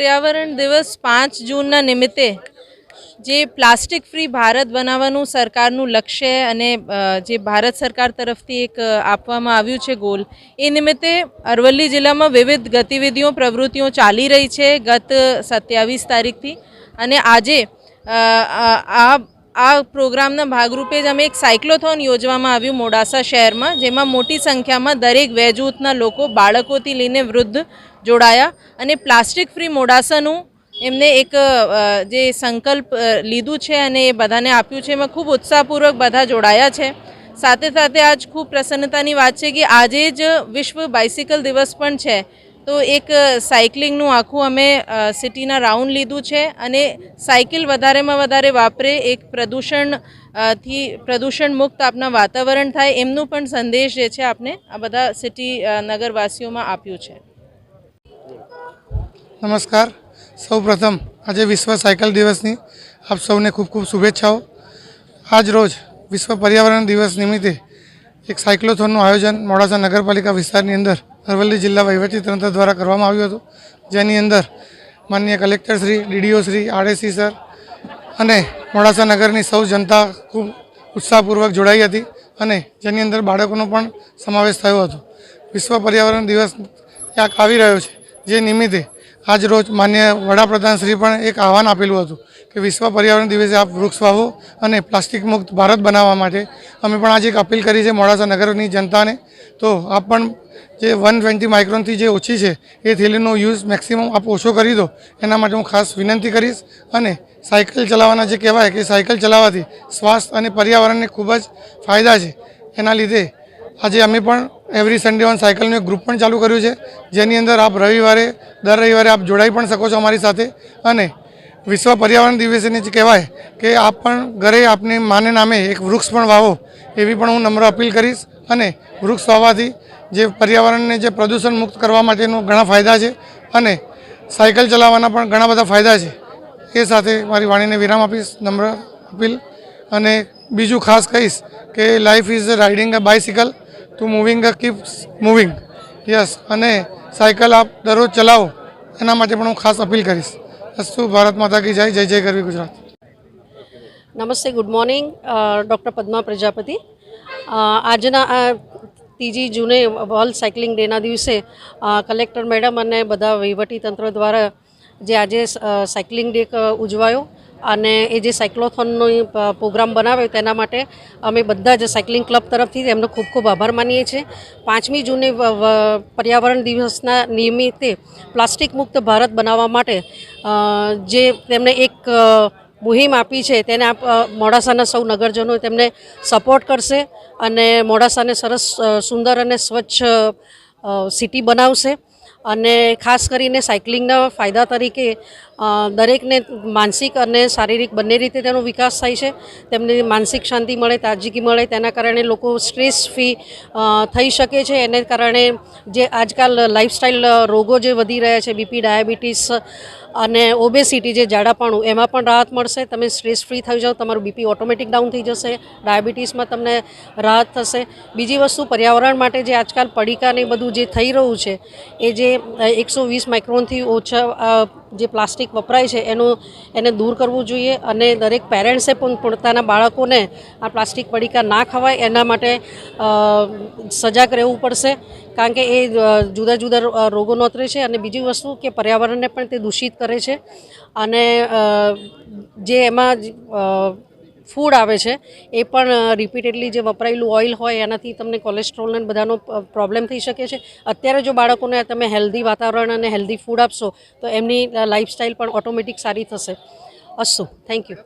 પર્યાવરણ દિવસ પાંચ જૂનના નિમિત્તે જે પ્લાસ્ટિક ફ્રી ભારત બનાવવાનું સરકારનું લક્ષ્ય અને જે ભારત સરકાર તરફથી એક આપવામાં આવ્યું છે ગોલ, એ નિમિત્તે અરવલ્લી જિલ્લામાં વિવિધ ગતિવિધિઓ, પ્રવૃત્તિઓ ચાલી રહી છે ગત સત્યાવીસ તારીખથી. અને આજે આ- આ પ્રોગ્રામના ભાગરૂપે જ અમે એક સાયક્લોથોન યોજવામાં આવ્યું મોડાસા શહેરમાં, જેમાં મોટી સંખ્યામાં દરેક વેજૂથના લોકો બાળકોથી લઈને વૃદ્ધ જોડાયા અને પ્લાસ્ટિક ફ્રી મોડાસાનું એમને એક જે સંકલ્પ લીધું છે અને એ બધાને આપ્યું છે. એમાં ખૂબ ઉત્સાહપૂર્વક બધા જોડાયા છે. સાથે સાથે આજ ખૂબ પ્રસન્નતાની વાત છે કે આજે જ વિશ્વ બાઇસિકલ દિવસ પણ છે. તો એક સાયકલિંગનું આખું અમે સિટીના રાઉન્ડ લીધું છે અને સાયકલ વધારેમાં વધારે વાપરે, એક પ્રદૂષણથી પ્રદૂષણ મુક્ત આપના વાતાવરણ થાય એમનું પણ સંદેશ જે છે આપણે આ બધા સિટી નગરવાસીઓમાં આપ્યું છે. નમસ્કાર. સૌ પ્રથમ આજે વિશ્વ સાયકલ દિવસની આપ સૌને ખૂબ ખૂબ શુભેચ્છાઓ. આજ રોજ વિશ્વ પર્યાવરણ દિવસ નિમિત્તે એક સાયક્લોથોનનું આયોજન મોડાસા નગરપાલિકા વિસ્તારની અંદર અરવલ્લી જિલ્લા વહીવટીતંત્ર દ્વારા કરવામાં આવ્યું હતું. જેની અંદર માનનીય collector Shri, DDO Shri, RAC sir અને મોડાસા નગરની સૌ જનતા ખૂબ ઉત્સાહપૂર્વક જોડાઈ હતી અને જેની અંદર બાળકોનો પણ સમાવેશ થયો હતો. વિશ્વ પર્યાવરણ દિવસ ક્યાંક આવી રહ્યો છે, જે નિમિત્તે આજ રોજ માન્ય વડાપ્રધાન શ્રી પણ એક આહવાન આપેલું હતું કે વિશ્વ પર્યાવરણ દિવસે આપ વૃક્ષ વાવો અને પ્લાસ્ટિક મુક્ત ભારત બનાવવા માટે અમે પણ આજે એક અપીલ કરી છે મોડાસા નગરની જનતાને. તો આપ પણ જે વન ટ્વેન્ટી માઇક્રોનથી જે ઓછી છે એ થેલીનો યુઝ મેક્સિમમ આપ ઓછો કરી દો. એના માટે હું ખાસ વિનંતી કરીશ અને સાયકલ ચલાવવાના જે કહેવાય કે સાયકલ ચલાવવાથી સ્વાસ્થ્ય અને પર્યાવરણને ખૂબ જ ફાયદા છે. એના લીધે આજે અમે પણ એવરી સન્ડે ઓન સાયકલનું એક ગ્રુપ પણ ચાલુ કર્યું છે, જેની અંદર આપ રવિવારે, દર રવિવારે આપ જોડાઈ પણ શકો છો અમારી સાથે. અને વિશ્વ પર્યાવરણ દિવસેને જે કહેવાય કે આપ પણ ઘરે આપની માને નામે એક વૃક્ષ પણ વાવો, એવી પણ હું નમ્ર અપીલ કરીશ. અને વૃક્ષ વાવવાથી જે પર્યાવરણને જે પ્રદૂષણ મુક્ત કરવા માટેનું ઘણા ફાયદા છે અને સાયકલ ચલાવવાના પણ ઘણા બધા ફાયદા છે. એ સાથે મારી વાણીને વિરામ આપીશ, નમ્ર અપીલ. અને બીજું ખાસ કહીશ કે life is riding a bicycle to moving a keeps moving yes અને સાયકલ આપ દરરોજ ચલાવો. એના માટે પણ હું ખાસ અપીલ કરીશ. અસ્તુ ભારત માતા કી જય જય જય કરવી ગુજરાત. નમસ્તે good morning doctor Padma Prajapati. આજના ત્રીજી જૂને વર્લ્ડ સાયકલિંગ ડેના દિવસે કલેક્ટર મેડમ અને બધા વહીવટી તંત્ર દ્વારા જે આજે સાયકલિંગ ડે ઉજવાયો. અને એ જે સાયક્લોથોનનો પ્રોગ્રામ બનાવ્યો તેના માટે અમે બધા જ સાયકલિંગ ક્લબ તરફથી એમનો ખૂબ ખૂબ આભાર માનીએ છીએ. પાંચમી જૂને પર્યાવરણ દિવસના નિમિત્તે પ્લાસ્ટિક મુક્ત ભારત બનાવવા માટે જે તેમણે એક મુહિમ આપી છે તેને આપ મોડાસાના સૌ નગરજનો તેમને સપોર્ટ કરશે અને મોડાસાને સરસ સુંદર અને સ્વચ્છ સિટી બનાવશે. અને ખાસ કરીને સાયકલિંગના ફાયદા તરીકે દરેકને માનસિક અને શારીરિક બંને રીતે તેનો વિકાસ થાય છે. તેમને માનસિક શાંતિ મળે, તાજગી મળે, તેના કારણે લોકો સ્ટ્રેસ ફ્રી થઈ શકે છે. એને કારણે જે આજકાલ લાઇફસ્ટાઈલ રોગો જે વધી રહ્યા છે, બીપી, ડાયાબિટીસ અને ઓબેસિટી જે જાડાપણું, એમાં પણ રાહત મળશે. તમે સ્ટ્રેસ ફ્રી થઈ જાઓ, તમારું બીપી ઓટોમેટિક ડાઉન થઈ જશે. ડાયાબિટીસમાં તમને રાહત થશે. બીજી વસ્તુ પર્યાવરણ માટે જે આજકાલ પડીકા ને બધું જે થઈ રહ્યું છે, એ જે એકસો વીસ માઇક્રોનથી ઓછા જે પ્લાસ્ટિક વપરાય છે, એનું એને દૂર કરવું જોઈએ અને દરેક પેરેન્ટ્સે પણ પોતાના બાળકોને આ પ્લાસ્ટિક પડીકા ના ખવાય, એના માટે સજાગ રહેવું પડશે. કારણ કે એ જુદા જુદા રોગોનો અતરે છે અને બીજી વસ્તુ કે પર્યાવરણને પણ તે દૂષિત કરે છે. અને જે એમાં ફૂડ આવે છે, એ પણ રિપીટેડલી જે વપરાયેલું ઓઇલ હોય, એનાથી તમને કોલેસ્ટ્રોલ અને બધાનો પ્રોબ્લેમ થઈ શકે છે. અત્યારે જો બાળકોને તમે હેલ્ધી વાતાવરણ અને હેલ્ધી ફૂડ આપશો, તો એમની લાઈફસ્ટાઈલ પણ ઓટોમેટિક સારી થશે. અસ્સુ થેન્ક યુ